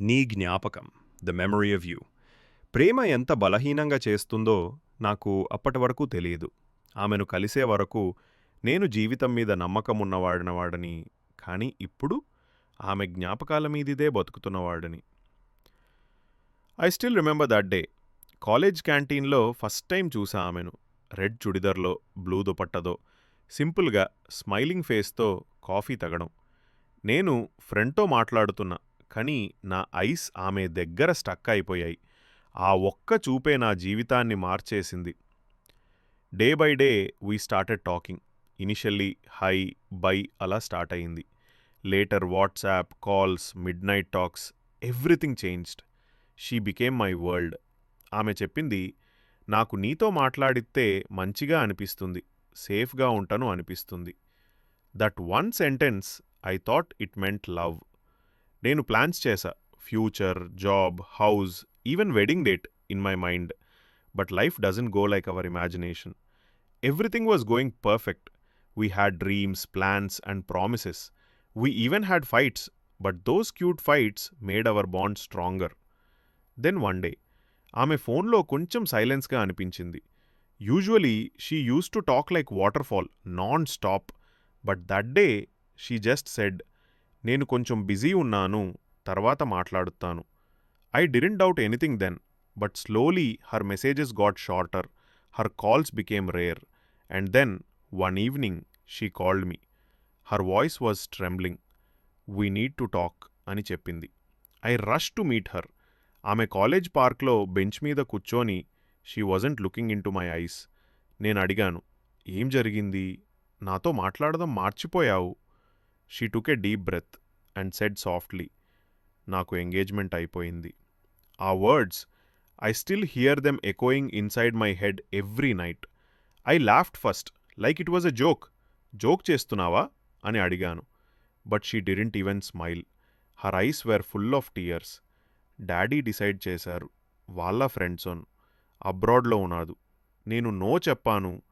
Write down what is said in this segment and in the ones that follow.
నీ జ్ఞాపకం the memory of you. ప్రేమ ఎంత బలహీనంగా చేస్తుందో నాకు అప్పటి వరకు తెలియదు. ఆమెను కలిసే వరకు నేను జీవితం మీద నమ్మకం ఉన్నవాడినవాడని కానీ ఇప్పుడు ఆమె జ్ఞాపకాల మీదిదే బతుకుతున్నవాడని I still remember that day college క్యాంటీన్లో ఫస్ట్ టైం చూసా ఆమెను. రెడ్ చుడిదర్లో బ్లూ దుపట్టదో సింపుల్గా స్మైలింగ్ ఫేస్తో కాఫీ తగడం. నేను ఫ్రెండ్తో మాట్లాడుతున్నా. కానీ నా ఐస్ ఆమె దగ్గర స్టక్ అయిపోయాయి. ఆ ఒక్క చూపే నా జీవితాన్ని మార్చేసింది. Day by day we started talking. Initially hi bye అలా స్టార్ట్ అయింది. Later WhatsApp calls midnight talks everything changed. She became my world. ఆమె చెప్పింది నాకు నీతో మాట్లాడితే మంచిగా అనిపిస్తుంది. సేఫ్గా ఉంటాను అనిపిస్తుంది. That one sentence I thought it meant love. నేను ప్లాన్స్ చేశా. Future job house even wedding date in my mind. But life doesn't go like our imagination. Everything was going perfect. We had dreams plans and promises. We even had fights but those cute fights made our bond stronger. Then one day ఆమె ఫోన్లో కొంచెం సైలెన్స్గా అనిపించింది. Usually she used to talk like waterfall non stop. But that day she just said నేను కొంచెం busy ఉన్నాను తర్వాత మాట్లాడుతాను. I didn't doubt anything then but slowly her messages got shorter her calls became rare and then one evening she called me. Her voice was trembling. We need to talk అని చెప్పింది. I rush to meet her. ఆమె college పార్క్లో bench మీద కూర్చొని she wasn't looking into my eyes. నేను అడిగాను ఏం జరిగింది? నాతో మాట్లాడడం మార్చిపోయావు. She took a deep breath and said softly నాకు ఎంగేజ్మెంట్ అయిపోయింది. ఆ words I still hear them echoing inside my head every night I laughed first like it was a joke joke చేస్తున్నావా? అని అడిగాను. But she didn't even smile her eyes were full of tears daddy decide చేశారు. వాళ్ళ friends own అబ్రాడ్లో ఉన్నాడు. నేను no చెప్పాను.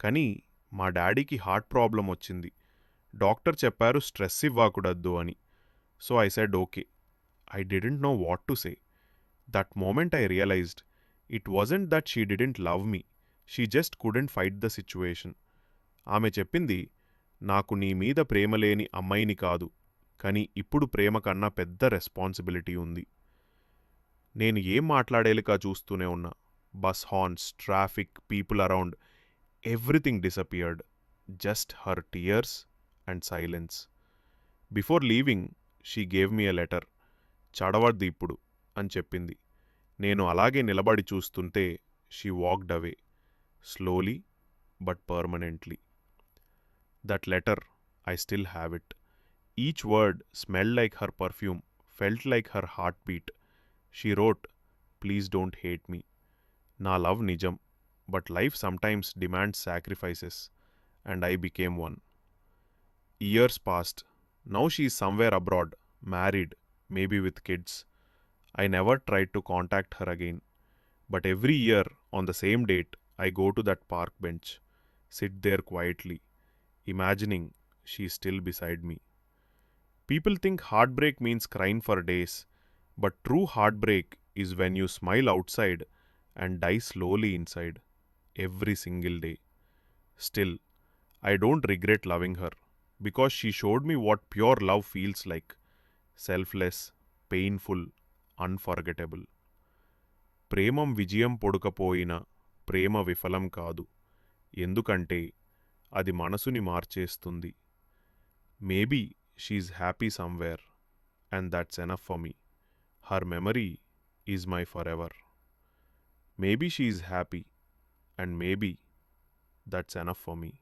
కానీ మా డాడీకి హార్ట్ ప్రాబ్లం వచ్చింది. డాక్టర్ చెప్పారు స్ట్రెస్ ఇవ్వకూడదు అని. So I said okay I didn't know what to say that moment I realized it wasn't that she didn't love me she just couldn't fight the situation ఆమె చెప్పింది నాకు నీ మీద ప్రేమ లేని అమ్మాయిని కాదు కానీ ఇప్పుడు ప్రేమ కన్నా పెద్ద రెస్పాన్సిబిలిటీ ఉంది. నేను ఏం మాట్లాడేలుగా చూస్తూనే ఉన్నా. Bus horns traffic people around everything disappeared just her tears and silence before leaving she gave me a letter చడవద్దు ఇప్పుడు అని చెప్పింది. నేను అలాగే నిలబడి చూస్తుంటే she walked away slowly but permanently that letter I still have it each word smell like her perfume felt like her heartbeat she wrote please don't hate me నా love నిజం but life sometimes demands sacrifices and I became one years passed. Now she is somewhere abroad, married, maybe with kids. I never tried to contact her again. But every year, on the same date, I go to that park bench, sit there quietly, imagining she is still beside me. People think heartbreak means crying for days, but true heartbreak is when you smile outside and die slowly inside, every single day. Still, I don't regret loving her. Because she showed me what pure love feels like selfless painful unforgettable Premam విజయం పొడకపోయినా ప్రేమ విఫలం కాదు. ఎందుకంటే అది మనసుని మార్చేస్తుంది. Maybe she's happy somewhere and that's enough for me her memory is my forever maybe she's happy and maybe that's enough for me